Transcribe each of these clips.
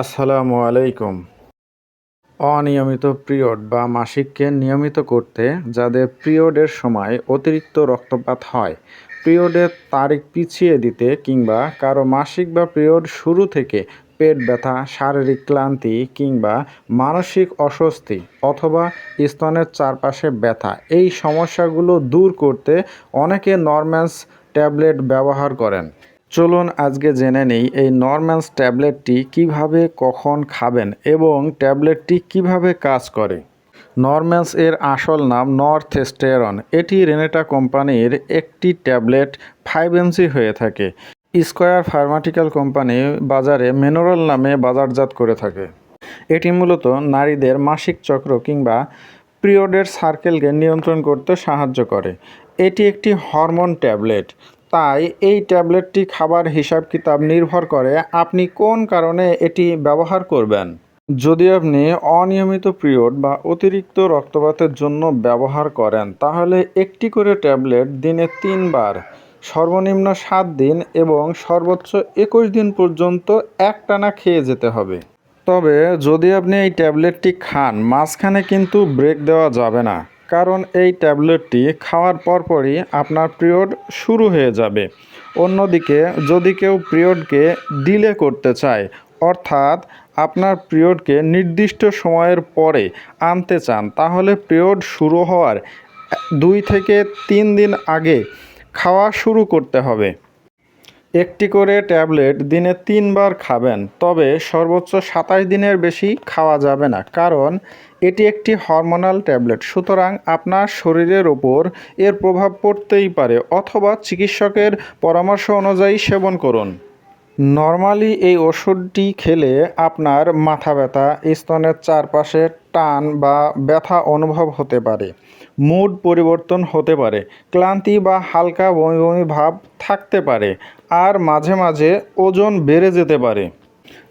আসসালামু আলাইকুম। অনিয়মিত পিরিয়ড বা মাসিককে নিয়মিত করতে যাদের পিরিয়ডের সময় অতিরিক্ত রক্তপাত হয়, পিরিয়ডের তারিখ পিছিয়ে দিতে কিংবা কারও মাসিক বা পিরিয়ড শুরু থেকে পেট ব্যথা, শারীরিক ক্লান্তি কিংবা মানসিক অস্বস্তি অথবা স্তনের চারপাশে ব্যথা এই সমস্যাগুলো দূর করতে অনেকে নরম্যান্স ট্যাবলেট ব্যবহার করেন। চলুন আজকে জেনে নিই এই নরম্যান্স ট্যাবলেটটি কীভাবে কখন খাবেন এবং ট্যাবলেটটি কীভাবে কাজ করে। নরম্যান্স এর আসল নাম নর্থ নর্থেস্টেরন। এটি রেনেটা কোম্পানির একটি ট্যাবলেট ফাইভ এমসি হয়ে থাকে। স্কয়ার ফার্মাটিক্যাল কোম্পানি বাজারে মেনোরল নামে বাজারজাত করে থাকে। এটি মূলত নারীদের মাসিক চক্র কিংবা পিরিয়ডের সার্কেলকে নিয়ন্ত্রণ করতে সাহায্য করে। এটি একটি হরমোন ট্যাবলেট। তাই এই ট্যাবলেটটি খাবার হিসাব কিতাব নির্ভর করে আপনি কোন কারণে এটি ব্যবহার করবেন। যদি আপনি অনিয়মিত পিরিয়ড বা অতিরিক্ত রক্তপাতের জন্য ব্যবহার করেন, তাহলে একটি করে ট্যাবলেট দিনে তিনবার, সর্বনিম্ন সাত দিন এবং সর্বোচ্চ একুশ দিন পর্যন্ত একটানা খেয়ে যেতে হবে। তবে যদি আপনি এই ট্যাবলেটটি খান, মাঝখানে কিন্তু ব্রেক দেওয়া যাবে না। কারণ এই ট্যাবলেটটি খাওয়ার পরপরই আপনার পিরিয়ড শুরু হয়ে যাবে। অন্যদিকে, যদি কেউ পিরিয়ডকে ডিলে করতে চায়, অর্থাৎ আপনার পিরিয়ডকে নির্দিষ্ট সময়ের পরে আনতে চান, তাহলে পিরিয়ড শুরু হওয়ার দুই থেকে তিন দিন আগে খাওয়া শুরু করতে হবে। একটি করে ট্যাবলেট দিনে তিনবার খাবেন, তবে সর্বোচ্চ সাতাশ দিনের বেশি খাওয়া যাবে না, কারণ এটি একটি হরমোনাল ট্যাবলেট। সুতরাং আপনার শরীরের ওপর এর প্রভাব পড়তেই পারে, অথবা চিকিৎসকের পরামর্শ অনুযায়ী সেবন করুন। নর্মালি এই ওষুধটি খেলে আপনার মাথা ব্যথা, স্তনের চারপাশে টান বা ব্যথা অনুভব হতে পারে মুড পরিবর্তন হতে পারে, ক্লান্তি বা হালকা বমি বমি ভাব থাকতে পারে, আর মাঝে মাঝে ওজন বেড়ে যেতে পারে।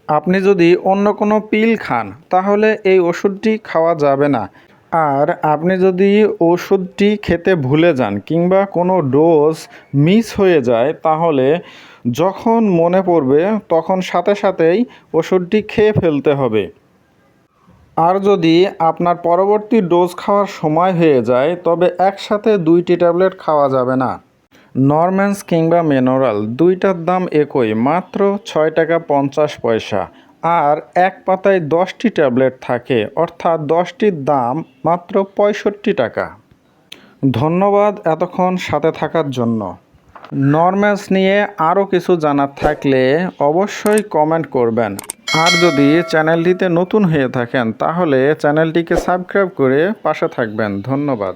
আপনি যদি অন্য কোনো পিল খান, তাহলে এই ওষুধটি খাওয়া যাবে না। আর আপনি যদি ওষুধটি খেতে ভুলে যান কিংবা কোনো ডোজ মিস হয়ে যায়, তাহলে যখন মনে পড়বে, তখন সাথে সাথেই ওষুধটি খেয়ে ফেলতে হবে। আর যদি আপনার পরবর্তী ডোজ খাওয়ার সময় হয়ে যায়, তবে একসাথে দুইটি ট্যাবলেট খাওয়া যাবে না। নরম্যান্স কিংবা মেনোরাল, দুইটার দাম একই, মাত্র ছয় টাকা পঞ্চাশ পয়সা। আর এক পাতায় দশটি ট্যাবলেট থাকে, অর্থাৎ দশটির দাম মাত্র পঁয়ষট্টি টাকা। ধন্যবাদ এতক্ষণ সাথে থাকার জন্য। নরম্যান্স নিয়ে আরও কিছু জানার থাকলে অবশ্যই কমেন্ট করবেন। আর যদি চ্যানেলটিতে নতুন হয়ে থাকেন, তাহলে চ্যানেলটিকে সাবস্ক্রাইব করে পাশে থাকবেন। ধন্যবাদ।